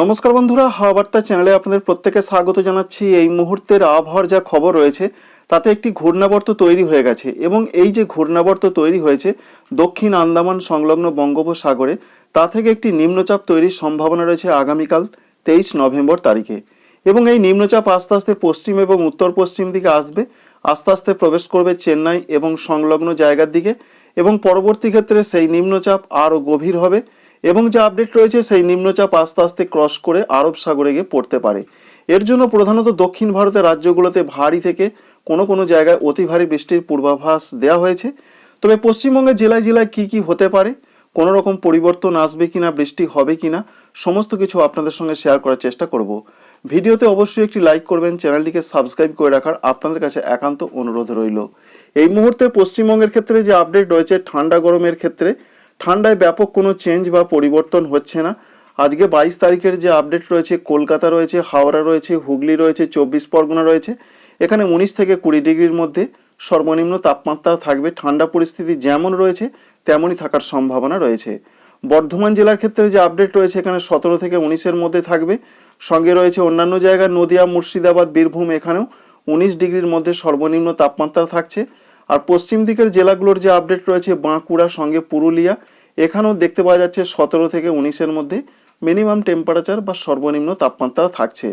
নমস্কার বন্ধুরা, হাওয়া বার্তা চ্যানেলে আপনাদের প্রত্যেকে স্বাগত জানাচ্ছি। এই মুহূর্তের আবহাওয়ার যা খবর রয়েছে, তাতে একটি ঘূর্ণাবর্ত তৈরি হয়ে গেছে এবং এই যে ঘূর্ণাবর্ত তৈরি হয়েছে, দক্ষিণ আন্দামান সংলগ্ন বঙ্গোপসাগরে, তা থেকে একটি নিম্নচাপ তৈরির সম্ভাবনা রয়েছে আগামীকাল, তেইশ নভেম্বর তারিখে। এবং এই নিম্নচাপ আস্তে আস্তে পশ্চিম এবং উত্তর পশ্চিম দিকে আসবে, আস্তে আস্তে প্রবেশ করবে চেন্নাই এবং সংলগ্ন জায়গার দিকে এবং পরবর্তী ক্ষেত্রে সেই নিম্নচাপ আরও গভীর হবে। এবং যে আপডেট রয়েছে সেই নিম্নচাপ আস্তে আস্তে ক্রস করে আরব সাগরে গিয়ে পড়তে পারে। এর জন্য প্রধানত দক্ষিণ ভারতের রাজ্যগুলোতে ভারী থেকে কোনো কোনো জায়গায় অতি ভারী বৃষ্টির পূর্বাভাস দেওয়া হয়েছে। তবে পশ্চিমবঙ্গের জেলায় জেলায় কি কি হতে পারে, কোনো রকম পরিবর্তন আসবে কিনা, বৃষ্টি হবে কিনা, সমস্ত কিছু আপনাদের সঙ্গে শেয়ার করার চেষ্টা করব। ভিডিওতে অবশ্যই একটি লাইক করবেন, চ্যানেলটিকে সাবস্ক্রাইব করে রাখার আপনাদের কাছে একান্ত অনুরোধ রইল। এই মুহূর্তে পশ্চিমবঙ্গের ক্ষেত্রে যে আপডেট রয়েছে, ঠান্ডা গরমের ক্ষেত্রে ঠান্ডায় ব্যাপক কোনো চেঞ্জ বা পরিবর্তন হচ্ছে না। আজকে বাইশ তারিখের যে আপডেট রয়েছে, কলকাতা রয়েছে, হাওড়া রয়েছে, হুগলি রয়েছে, চব্বিশ পরগনা রয়েছে, এখানে উনিশ থেকে কুড়ি ডিগ্রির মধ্যে সর্বনিম্ন তাপমাত্রা থাকবে। ঠান্ডা পরিস্থিতি যেমন রয়েছে, তেমনই থাকার সম্ভাবনা রয়েছে। বর্ধমান জেলার ক্ষেত্রে যে আপডেট রয়েছে, এখানে সতেরো থেকে উনিশের মধ্যে থাকবে। সঙ্গে রয়েছে অন্যান্য জায়গায়, নদিয়া, মুর্শিদাবাদ, বীরভূম, এখানেও উনিশ ডিগ্রির মধ্যে সর্বনিম্ন তাপমাত্রা থাকছে। আর পশ্চিম দিকের জেলাগুলোর যে আপডেট রয়েছে, বাঁকুড়া, সঙ্গে পুরুলিয়া, এখানেও দেখতে পাওয়া যাচ্ছে সতেরো থেকে উনিশের মধ্যে মিনিমাম টেম্পারেচার বা সর্বনিম্ন তাপমাত্রা থাকছে।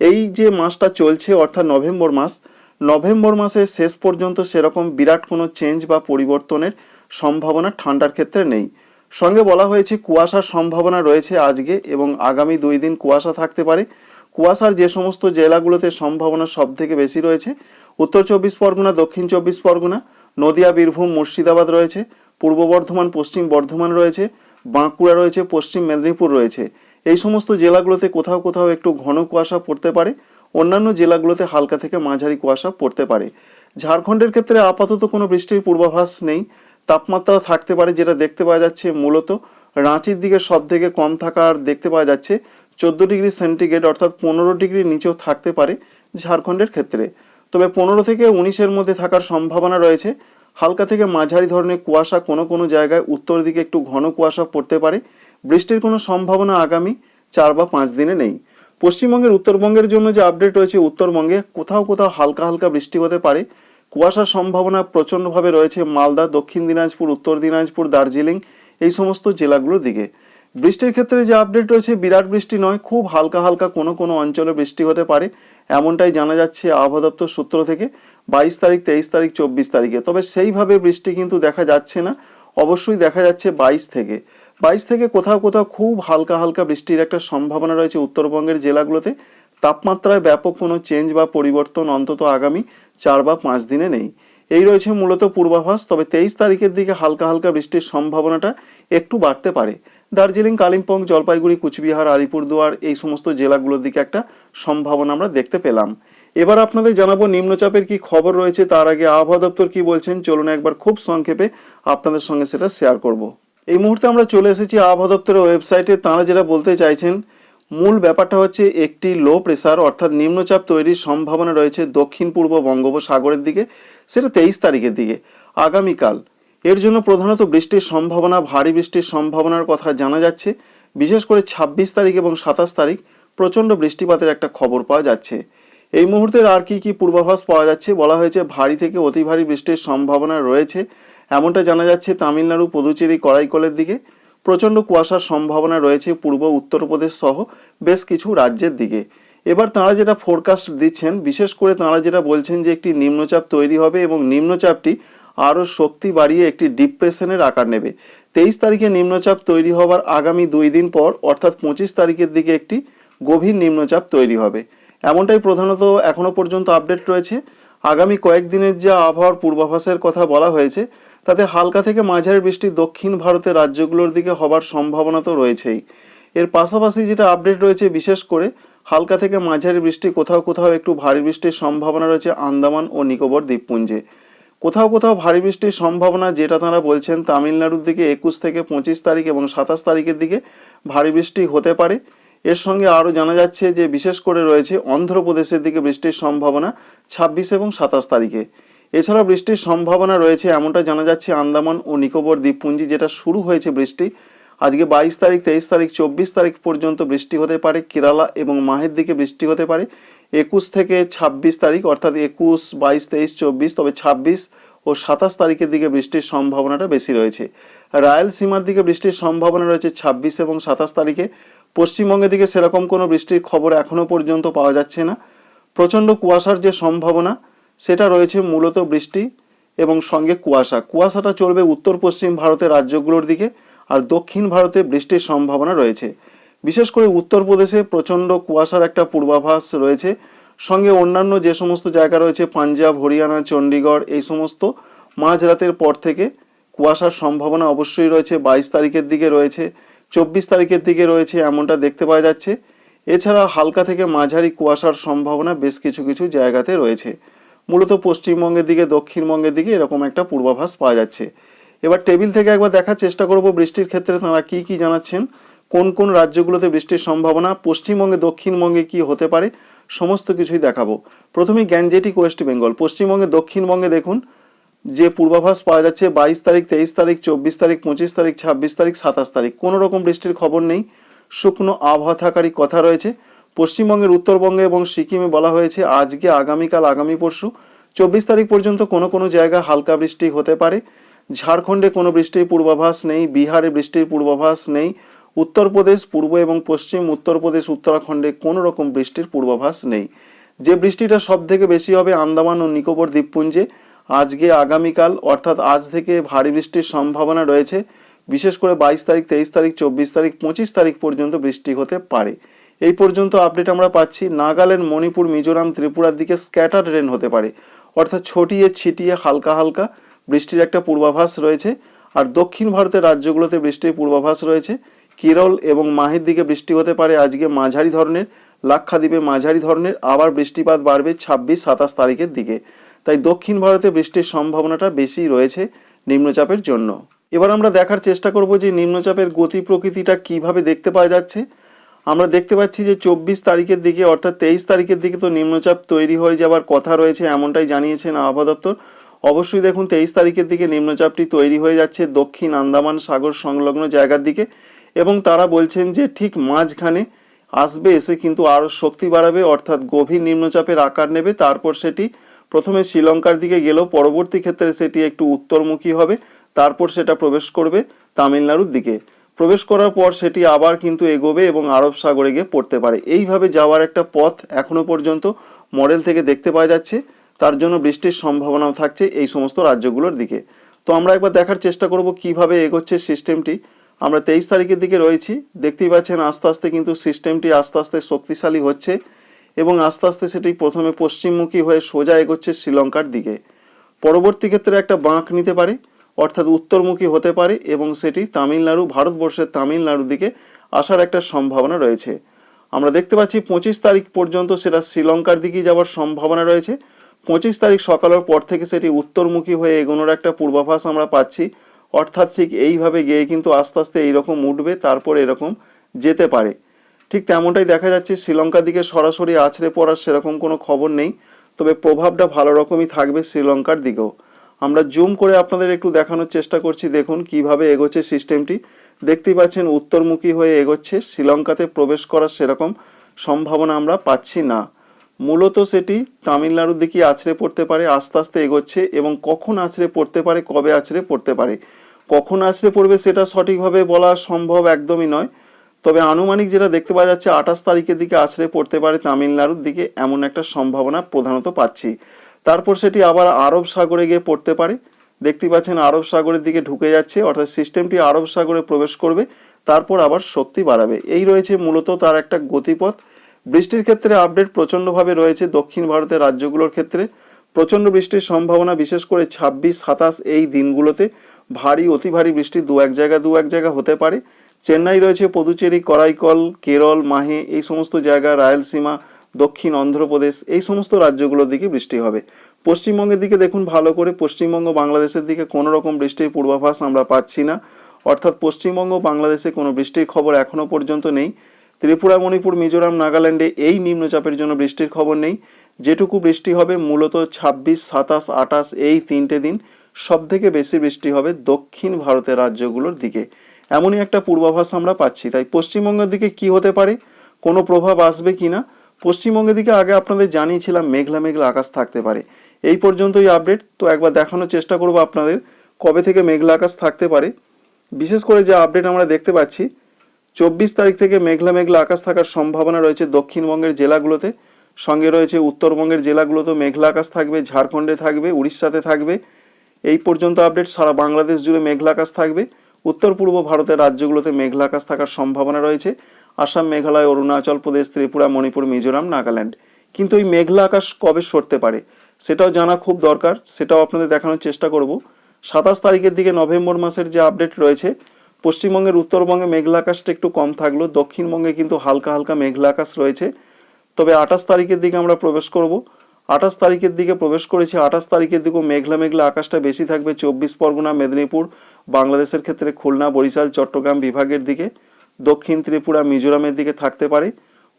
এই যে মাসটা চলছে, অর্থাৎ নভেম্বর মাস, নভেম্বর মাসের শেষ পর্যন্ত সেরকম বিরাট কোনো চেঞ্জ বা পরিবর্তনের সম্ভাবনা ঠান্ডার ক্ষেত্রে নেই। সঙ্গে বলা হয়েছে, কুয়াশার সম্ভাবনা রয়েছে আজকে এবং আগামী দুই দিন কুয়াশা থাকতে পারে। কুয়াশার যে সমস্ত জেলাগুলোতে সম্ভাবনা সব থেকে বেশি রয়েছে উত্তর চব্বিশ পরগনা, দক্ষিণ চব্বিশ পরগনা, নদিয়া, বীরভূম, মুর্শিদাবাদ রয়েছে, পূর্ব বর্ধমান, পশ্চিম বর্ধমান রয়েছে, বাঁকুড়া রয়েছে, পশ্চিম মেদিনীপুর রয়েছে। এই সমস্ত জেলাগুলোতে কোথাও কোথাও একটু ঘন কুয়াশা পড়তে পারে, অন্যান্য জেলাগুলোতে হালকা থেকে মাঝারি কুয়াশা পড়তে পারে। ঝাড়খণ্ডের ক্ষেত্রে আপাতত কোনো বৃষ্টির পূর্বাভাস নেই, তাপমাত্রা থাকতে পারে যেটা দেখতে পাওয়া যাচ্ছে মূলত রাঁচির দিকে সব থেকে কম থাকার দেখতে পাওয়া যাচ্ছে চোদ্দ ডিগ্রি সেন্টিগ্রেড অর্থাৎ পনেরো ডিগ্রির নিচেও থাকতে পারে ঝাড়খণ্ডের ক্ষেত্রে। তবে পনেরো থেকে উনিশের মধ্যে থাকার সম্ভাবনা রয়েছে। হালকা থেকে মাঝারি ধরনের কুয়াশা কোনো কোনো জায়গায় উত্তর দিকে একটু ঘন কুয়াশা পড়তে পারে। বৃষ্টির কোনো সম্ভাবনা আগামী চার বা পাঁচ দিনে নেই। পশ্চিমবঙ্গের উত্তরবঙ্গের জন্য যে আপডেট রয়েছে উত্তরবঙ্গে, কোথাও কোথাও হালকা হালকা বৃষ্টি হতে পারে। কুয়াশার সম্ভাবনা প্রচণ্ডভাবে রয়েছে মালদা, দক্ষিণ দিনাজপুর, উত্তর দিনাজপুর, দার্জিলিং, এই সমস্ত জেলাগুলোর দিকে। বৃষ্টির ক্ষেত্রে যে আপডেট রয়েছে, বিরাট বৃষ্টি নয়, খুব হালকা হালকা কোনো কোনো অঞ্চলে বৃষ্টি হতে পারে। এমনটাই জানা যাচ্ছে আবহাওয়া দপ্তর সূত্র থেকে, বাইশ তারিখ, তেইশ তারিখ, চব্বিশ তারিখে। তবে সেইভাবে বৃষ্টি কিন্তু দেখা যাচ্ছে না, অবশ্যই দেখা যাচ্ছে বাইশ থেকে। বাইশ থেকে কোথাও কোথাও খুব হালকা হালকা বৃষ্টির একটা সম্ভাবনা রয়েছে উত্তরবঙ্গের জেলাগুলোতে। তাপমাত্রায় ব্যাপক কোনো চেঞ্জ বা পরিবর্তন অন্তত আগামী চার বা পাঁচ দিনে নেই। এই রয়েছে মূলত পূর্বাভাস, তবে তেইশ তারিখের দিকে হালকা হালকা বৃষ্টির সম্ভাবনাটা একটু বাড়তে পারে। দার্জিলিং, কালিম্পং, জলপাইগুড়ি, কুচবিহার, আলিপুরদুয়ার এই সমস্ত জেলাগুলোর দিকে একটা সম্ভাবনা আমরা দেখতে পেলাম। এবার আপনাদের জানাব নিম্নচাপের কি খবর রয়েছে, তার আগে আবহাওয়া দপ্তর কি বলছেন, চলুন একবার খুব সংক্ষেপে আপনাদের সঙ্গে সেটা শেয়ার করব। এই মুহূর্তে আমরা চলে এসেছি আবহাওয়া দপ্তরের ওয়েবসাইটে, তাঁরা যেটা বলতে চাইছেন, মূল ব্যাপারটা হচ্ছে একটি লো প্রেসার, অর্থাৎ নিম্নচাপ তৈরির সম্ভাবনা রয়েছে দক্ষিণ পূর্ব বঙ্গোপসাগরের দিকে, সেটা তেইশ তারিখের দিকে। আগামীকাল এর জন্য প্রধানত বৃষ্টির সম্ভাবনা, ভারী বৃষ্টির সম্ভাবনার কথা জানা যাচ্ছে। বিশেষ করে ছাব্বিশ তারিখ এবং সাতাশ তারিখ প্রচণ্ড বৃষ্টিপাতের একটা খবর পাওয়া যাচ্ছে। এই মুহূর্তের আর কি কি পূর্বাভাস পাওয়া যাচ্ছে বলা হয়েছে, ভারী থেকে অতি ভারী বৃষ্টির সম্ভাবনা রয়েছে। এমনটা জানা যাচ্ছে তামিলনাড়ু, পুদুচেরি করাইকলের দিকে। প্রচণ্ড কুয়াশার সম্ভাবনা রয়েছে পূর্ব উত্তরপ্রদেশ সহ বেশ কিছু রাজ্যের দিকে। এবার তাঁরা যেটা ফোরকাস্ট দিচ্ছেন, বিশেষ করে তাঁরা যেটা বলছেন যে একটি নিম্নচাপ তৈরি হবে এবং নিম্নচাপটি আরও শক্তি বাড়িয়ে একটি ডিপ্রেশনের আকার নেবে। তেইশ তারিখে নিম্নচাপ তৈরি হবার আগামী দুই দিন পর, অর্থাৎ পঁচিশ তারিখের দিকে একটি গভীর নিম্নচাপ তৈরি হবে। এমনটাই প্রধানত এখনও পর্যন্ত আপডেট রয়েছে। আগামী কয়েকদিনের যে আবহাওয়ার পূর্বাভাসের কথা বলা হয়েছে, তাতে হালকা থেকে মাঝারি বৃষ্টি দক্ষিণ ভারতের রাজ্যগুলোর দিকে হবার সম্ভাবনা তো রয়েছেই। এর পাশাপাশি যেটা আপডেট রয়েছে, বিশেষ করে হালকা থেকে মাঝারি বৃষ্টি, কোথাও কোথাও একটু ভারী বৃষ্টির সম্ভাবনা রয়েছে আন্দামান ও নিকোবর দ্বীপপুঞ্জে। কোথাও কোথাও ভারী বৃষ্টির সম্ভাবনা যেটা তারা বলছেন তামিলনাড়ুর দিকে একুশ থেকে পঁচিশ তারিখ এবং সাতাশ তারিখের দিকে ভারী বৃষ্টি হতে পারে। এর সঙ্গে আরও জানা যাচ্ছে যে বিশেষ করে রয়েছে অন্ধ্রপ্রদেশের দিকে বৃষ্টির সম্ভাবনা ছাব্বিশ এবং সাতাশ তারিখে। এছাড়া বৃষ্টির সম্ভাবনা রয়েছে এমনটা জানা যাচ্ছে আন্দামান ও নিকোবর দ্বীপপুঞ্জি যেটা শুরু হয়েছে বৃষ্টি। আজকে বাইশ তারিখ, তেইশ তারিখ, চব্বিশ তারিখ পর্যন্ত বৃষ্টি হতে পারে কেরালা এবং মাহের দিকে বৃষ্টি হতে পারে। একুশ থেকে ছাব্বিশ তারিখ, অর্থাৎ একুশ, বাইশ, তেইশ, চব্বিশ, তবে ছাব্বিশ ও সাতাশ তারিখের দিকে বৃষ্টির সম্ভাবনাটা বেশি রয়েছে। রায়লসীমার দিকে বৃষ্টির সম্ভাবনা রয়েছে ছাব্বিশ এবং সাতাশ তারিখে। পশ্চিমবঙ্গের দিকে সেরকম কোনো বৃষ্টির খবর এখনও পর্যন্ত পাওয়া যাচ্ছে না। প্রচণ্ড কুয়াশার যে সম্ভাবনা, সেটা রয়েছে মূলত বৃষ্টি এবং সঙ্গে কুয়াশা। কুয়াশাটা চলবে উত্তর পশ্চিম ভারতের রাজ্যগুলোর দিকে। আর দক্ষিণ ভারতে বৃষ্টির সম্ভাবনা রয়েছে। বিশেষ করে উত্তরপ্রদেশে প্রচণ্ড কুয়াশার একটা পূর্বাভাস রয়েছে। সঙ্গে অন্যান্য যে সমস্ত জায়গা রয়েছে, পাঞ্জাব, হরিয়ানা, চণ্ডীগড়, এই সমস্ত মাঝরাতের পর থেকে কুয়াশার সম্ভাবনা অবশ্যই রয়েছে। বাইশ তারিখের দিকে রয়েছে, চব্বিশ তারিখের দিকে রয়েছে এমনটা দেখতে পাওয়া যাচ্ছে। এছাড়া হালকা থেকে মাঝারি কুয়াশার সম্ভাবনা বেশ কিছু কিছু জায়গাতে রয়েছে। মূলত পশ্চিমবঙ্গের দিকে, দক্ষিণবঙ্গের দিকে এরকম একটা পূর্বাভাস পাওয়া যাচ্ছে। এবার টেবিল থেকে একবার দেখার চেষ্টা করব বৃষ্টির ক্ষেত্রে তারা কি কি জানাচ্ছেন। কোন কোন রাজ্যগুলোতে বৃষ্টির সম্ভাবনা, পশ্চিমবঙ্গে, দক্ষিণবঙ্গে কি হতে পারে, সমস্ত কিছুই দেখাবো। প্রথমেই গ্যাঞ্জেটিক ওয়েস্ট বেঙ্গল, পশ্চিমবঙ্গে, দক্ষিণবঙ্গে দেখুন, যে পূর্বাভাস পাওয়া যাচ্ছে বাইশ তারিখ, তেইশ তারিখ, চব্বিশ তারিখ, পঁচিশ তারিখ, ছাব্বিশ তারিখ, সাতাশ তারিখ। কোনো রকম বৃষ্টির খবর নেই, শুকনো আবহাওয়া থাকারই কথা রয়েছে। পশ্চিমবঙ্গের উত্তরবঙ্গে এবং সিকিমে বলা হয়েছে আজকে, আগামীকাল, আগামী পরশু, চব্বিশ তারিখ পর্যন্ত কোনো কোনো জায়গায় হালকা বৃষ্টি হতে পারে। ঝাড়খণ্ডে কোনো বৃষ্টির পূর্বাভাস নেই, বিহারে বৃষ্টির পূর্বাভাস নেই, উত্তরপ্রদেশ, পূর্ব এবং পশ্চিম, উত্তরপ্রদেশ, উত্তরাখণ্ডে কোনো রকম বৃষ্টির পূর্বাভাস নেই। যে বৃষ্টিটা সব থেকে বেশি হবে আন্দামান ও নিকোবর দ্বীপপুঞ্জে, আজকে আগামীকাল, অর্থাৎ আজ থেকে ভারী বৃষ্টির সম্ভাবনা রয়েছে। বিশেষ করে বাইশ তারিখ, তেইশ তারিখ, চব্বিশ তারিখ, পঁচিশ তারিখ পর্যন্ত বৃষ্টি হতে পারে। এই পর্যন্ত আপডেট আমরা পাচ্ছি নাগাল্যান্ড, মণিপুর, মিজোরাম, ত্রিপুরার দিকে স্ক্যাটার রেন হতে পারে। অর্থাৎ ছটিয়ে ছিটিয়ে হালকা হালকা বৃষ্টির একটা পূর্বাভাস রয়েছে। আর দক্ষিণ ভারতের রাজ্যগুলোতে বৃষ্টির পূর্বাভাস রয়েছে। কেরল এবং মাহের দিকে বৃষ্টি হতে পারে। আজকে মাঝারি ধরনের, লাক্ষাদ্বীপে মাঝারি ধরনের, আবার বৃষ্টিপাত বাড়বে ছাব্বিশ, সাতাশ তারিখের দিকে। তাই দক্ষিণ ভারতে বৃষ্টির সম্ভাবনাটা বেশি রয়েছে নিম্নচাপের জন্য। এবার আমরা দেখার চেষ্টা করব যে নিম্নচাপের গতি প্রকৃতিটা কীভাবে দেখতে পাওয়া যাচ্ছে। আমরা দেখতে পাচ্ছি যে চব্বিশ তারিখের দিকে অর্থাৎ তেইশ তারিখের দিকে তো নিম্নচাপ তৈরি হয়ে যাওয়ার কথা রয়েছে, এমনটাই জানিয়েছেন আবহাওয়া দপ্তর। অবশ্যই দেখুন, তেইশ তারিখের দিকে নিম্নচাপটি তৈরি হয়ে যাচ্ছে দক্ষিণ আন্দামান সাগর সংলগ্ন জায়গার দিকে এবং তারা বলছেন যে ঠিক মাঝখানে আসবে এসে কিন্তু আরও শক্তি বাড়াবে, অর্থাৎ গভীর নিম্নচাপের আকার নেবে। তারপর সেটি প্রথমে শ্রীলঙ্কার দিকে গেলেও পরবর্তী ক্ষেত্রে সেটি একটু উত্তরমুখী হবে। তারপর সেটা প্রবেশ করবে তামিলনাড়ুর দিকে। প্রবেশ করার পর সেটি আবার কিন্তু এগোবে এবং আরব সাগরে গিয়ে পড়তে পারে। এইভাবে যাওয়ার একটা পথ এখনও পর্যন্ত মডেল থেকে দেখতে পাওয়া যাচ্ছে। তার জন্য বৃষ্টির সম্ভাবনাও থাকছে এই সমস্ত রাজ্যগুলোর দিকে। তো আমরা একবার দেখার চেষ্টা করব কীভাবে এগোচ্ছে সিস্টেমটি। আমরা তেইশ তারিখের দিকে রয়েছি। দেখতেই পাচ্ছেন আস্তে আস্তে কিন্তু সিস্টেমটি আস্তে আস্তে শক্তিশালী হচ্ছে এবং আস্তে আস্তে সেটি প্রথমে পশ্চিমমুখী হয়ে সোজা এগোচ্ছে শ্রীলঙ্কার দিকে। পরবর্তী ক্ষেত্রে একটা বাঁক নিতে পারে, অর্থাৎ উত্তরমুখী হতে পারে এবং সেটি তামিলনাড়ু, ভারতবর্ষের তামিলনাড়ুর দিকে আসার একটা সম্ভাবনা রয়েছে। আমরা দেখতে পাচ্ছি পঁচিশ তারিখ পর্যন্ত সেটা শ্রীলঙ্কার দিকে যাওয়ার সম্ভাবনা রয়েছে। পঁচিশ তারিখ সকালের পর থেকে সেটি উত্তরমুখী হয়ে এগোনোর একটা পূর্বাভাস আমরা পাচ্ছি। অর্থাৎ ঠিক এইভাবে গিয়ে কিন্তু আস্তে আস্তে এইরকম উঠবে, তারপর এরকম যেতে পারে। ঠিক তেমনটাই দেখা যাচ্ছে, শ্রীলঙ্কার দিকে সরাসরি আছড়ে পড়ার সেরকম কোনো খবর নেই, তবে প্রভাবটা ভালো রকমই থাকবে শ্রীলঙ্কার দিকেও। আমরা জুম করে আপনাদের একটু দেখানোর চেষ্টা করছি, দেখুন কীভাবে এগোচ্ছে সিস্টেমটি। দেখতেই পাচ্ছেন, উত্তরমুখী হয়ে এগোচ্ছে, শ্রীলঙ্কাতে প্রবেশ করার সেরকম সম্ভাবনা আমরা পাচ্ছি না। মূলত সেটি তামিলনাড়ুর দিকে আছড়ে পড়তে পারে, আস্তে আস্তে এগোচ্ছে এবং কখন আছড়ে পড়তে পারে, কবে আছড়ে পড়তে পারে। কখন আছড়ে পড়বে সেটা সঠিকভাবে বলা সম্ভব একদমই নয়। তবে আনুমানিক যেটা দেখতে পাওয়া যাচ্ছে, আঠাশ তারিখের দিকে আছড়ে পড়তে পারে তামিলনাড়ুর দিকে এমন একটা সম্ভাবনা প্রধানত পাচ্ছি। তারপর সেটি আবার আরব সাগরে গিয়ে পড়তে পারে। দেখতে পাচ্ছেন আরব সাগরের দিকে ঢুকে যাচ্ছে, অর্থাৎ সিস্টেমটি আরব সাগরে প্রবেশ করবে, তারপর আবার শক্তি বাড়াবে। এই রয়েছে মূলত তার একটা গতিপথ। বৃষ্টির ক্ষেত্রে আপডেট প্রচণ্ডভাবে রয়েছে দক্ষিণ ভারতের রাজ্যগুলোর ক্ষেত্রে। প্রচণ্ড বৃষ্টির সম্ভাবনা, বিশেষ করে ছাব্বিশ, সাতাশ এই দিনগুলোতে ভারী, অতি ভারী বৃষ্টি দু এক জায়গা, দু এক জায়গা হতে পারে। চেন্নাই রয়েছে পদুচেরি, করাইকল, কেরল, মাহে, এই সমস্ত জায়গা, রায়লসীমা, দক্ষিণ অন্ধ্রপ্রদেশ, এই সমস্ত রাজ্যগুলোর দিকে বৃষ্টি হবে। পশ্চিমবঙ্গের দিকে দেখুন ভালো করে, পশ্চিমবঙ্গ বাংলাদেশের দিকে কোনো রকম বৃষ্টির পূর্বাভাস আমরা পাচ্ছি না। অর্থাৎ পশ্চিমবঙ্গ বাংলাদেশে কোনো বৃষ্টির খবর এখনও পর্যন্ত নেই। ত্রিপুরা, মণিপুর, মিজোরাম, নাগাল্যান্ডে এই নিম্নচাপের জন্য বৃষ্টির খবর নেই। যেটুকু বৃষ্টি হবে, মূলত ছাব্বিশ, সাতাশ, আঠাশ, এই তিনটে দিন সব থেকে বেশি বৃষ্টি হবে দক্ষিণ ভারতের রাজ্যগুলোর দিকে। এমনই একটা পূর্বাভাস আমরা পাচ্ছি। তাই পশ্চিমবঙ্গের দিকে কি হতে পারে, কোনো প্রভাব আসবে কি না, পশ্চিমবঙ্গের দিকে আগে আপনাদের জানিয়েছিলাম, মেঘলা মেঘলা আকাশ থাকতে পারে। এই পর্যন্তই আপডেট। তো একবার দেখানোর চেষ্টা করব আপনাদের, কবে থেকে মেঘলা আকাশ থাকতে পারে। বিশেষ করে যে আপডেট আমরা দেখতে পাচ্ছি চব্বিশ তারিখ থেকে মেঘলা মেঘলা আকাশ থাকার সম্ভাবনা রয়েছে দক্ষিণবঙ্গের জেলাগুলোতে। সঙ্গে রয়েছে উত্তরবঙ্গের জেলাগুলোতেও মেঘলা আকাশ থাকবে, ঝাড়খণ্ডে থাকবে, উড়িষ্যাতে থাকবে। এই পর্যন্ত আপডেট, সারা বাংলাদেশ জুড়ে মেঘলা আকাশ থাকবে। উত্তর পূর্ব ভারতের রাজ্যগুলোতে মেঘলা আকাশ থাকার সম্ভাবনা রয়েছে। আসাম, মেঘালয়, অরুণাচল প্রদেশ, ত্রিপুরা, মণিপুর, মিজোরাম, নাগাল্যান্ড। কিন্তু এই মেঘলা আকাশ কবে সরতে পারে, সেটাও জানা খুব দরকার, সেটাও আপনাদের দেখানোর চেষ্টা করব। সাতাশ তারিখের দিকে নভেম্বর মাসের যে আপডেট রয়েছে পশ্চিমবঙ্গের উত্তরবঙ্গে মেঘলা আকাশটা একটু কম থাকলেও দক্ষিণবঙ্গে কিন্তু হালকা হালকা মেঘলা আকাশ রয়েছে। তবে আঠাশ তারিখের দিকে আমরা প্রবেশ করব। আঠাশ তারিখের দিকে প্রবেশ করেছি, আঠাশ তারিখের দিকেও মেঘলা মেঘলা আকাশটা বেশি থাকবে চব্বিশ পরগনা, মেদিনীপুর, বাংলাদেশের ক্ষেত্রে খুলনা, বরিশাল, চট্টগ্রাম বিভাগের দিকে। দক্ষিণ ত্রিপুরা, মিজোরামের দিকে থাকতে পারে।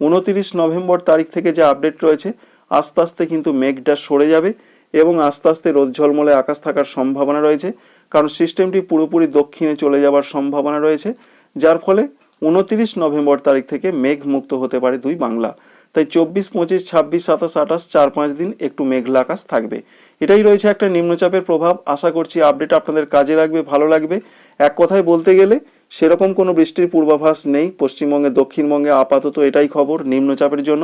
উনতিরিশ নভেম্বর তারিখ থেকে যে আপডেট রয়েছে, আস্তে আস্তে কিন্তু মেঘটা সরে যাবে এবং আস্তে আস্তে রোদ ঝলমলে আকাশ থাকার সম্ভাবনা রয়েছে। কারণ সিস্টেমটি পুরোপুরি দক্ষিণে চলে যাওয়ার সম্ভাবনা রয়েছে, যার ফলে উনতিরিশ নভেম্বর তারিখ থেকে মেঘ মুক্ত হতে পারে দুই বাংলা। তাই চব্বিশ, পঁচিশ, ছাব্বিশ, সাতাশ, আঠাশ, চার, পাঁচ দিন একটু মেঘলা আকাশ থাকবে। এটাই রয়েছে একটা নিম্নচাপের প্রভাব। আশা করছি আপডেট আপনাদের কাজে লাগবে, ভালো লাগবে। এক কথায় বলতে গেলে, সেরকম কোনো বৃষ্টির পূর্বাভাস নেই। পশ্চিমবঙ্গে, দক্ষিণবঙ্গে আপাতত এটাই খবর নিম্নচাপের জন্য।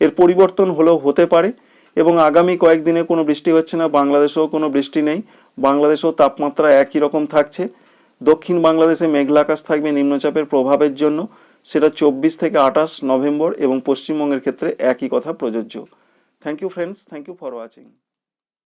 এর পরিবর্তন হলেও হতে পারে। এবং আগামী কয়েকদিনে কোনো বৃষ্টি হচ্ছে না, বাংলাদেশেও কোনো বৃষ্টি নেই, বাংলাদেশেও তাপমাত্রা একই রকম থাকছে। দক্ষিণ বাংলাদেশে মেঘলা আকাশ থাকবে নিম্নচাপের প্রভাবের জন্য, সেটা চব্বিশ থেকে আঠাশ নভেম্বর এবং পশ্চিমবঙ্গের ক্ষেত্রে একই কথা প্রযোজ্য। Thank you friends thank you for watching